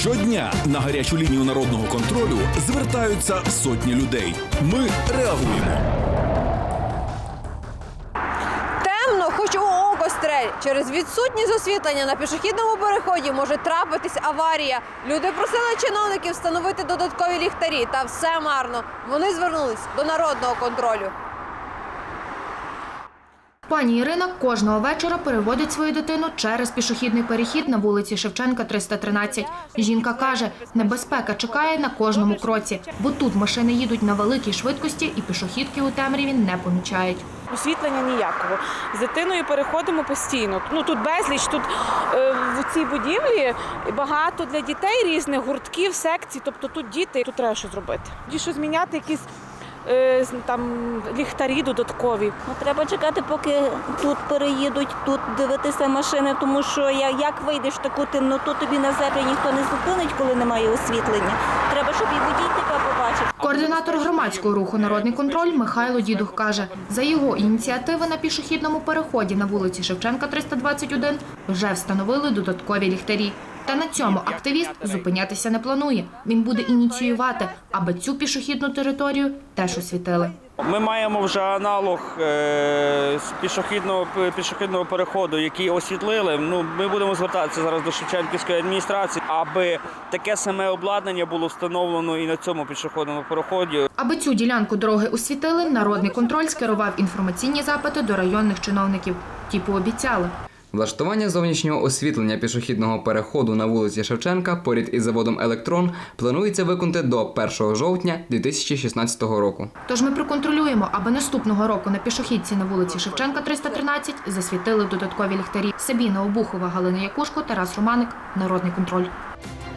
Щодня на гарячу лінію народного контролю звертаються сотні людей. Ми реагуємо. Темно, хоч у око стрель. Через відсутність освітлення на пішохідному переході може трапитись аварія. Люди просили чиновників встановити додаткові ліхтарі, та все марно. Вони звернулись до народного контролю. Пані Ірина кожного вечора переводить свою дитину через пішохідний перехід на вулиці Шевченка, 313. Жінка каже, небезпека чекає на кожному кроці, бо тут машини їдуть на великій швидкості і пішохідки у темряві не помічають. Освітлення ніякого. З дитиною переходимо постійно. Ну тут безліч, тут е, в цій будівлі багато для дітей різних гуртків, секцій. Тобто тут діти, тут треба щось зробити. Що зміняти якісь там ліхтарі додаткові. Ну, треба чекати, поки тут переїдуть, тут дивитися машини, тому що як вийдеш в таку темноту, тобі на зебрі ніхто не зупинить, коли немає освітлення. Треба, щоб і водій тебе побачив. Координатор громадського руху Народний контроль Михайло Дідух каже, за його ініціативи на пішохідному переході на вулиці Шевченка 321 вже встановили додаткові ліхтарі. Та на цьому активіст зупинятися не планує. Він буде ініціювати, аби цю пішохідну територію теж освітили. Ми маємо вже аналог е, пішохідного пішохідного переходу, який освітлили. Ну ми будемо звертатися зараз до Шевченківської адміністрації, аби таке саме обладнання було встановлено і на цьому пішохідному переході. Аби цю ділянку дороги освітили, народний контроль скерував інформаційні запити до районних чиновників. Ті пообіцяли. Влаштування зовнішнього освітлення пішохідного переходу на вулиці Шевченка поряд із заводом Електрон планується виконати до 1 жовтня 2016 року. Тож ми проконтролюємо, аби наступного року на пішохідці на вулиці Шевченка 313 засвітили додаткові ліхтарі. Сабіна Обухова, Галина Якушко, Тарас Романик. Народний контроль.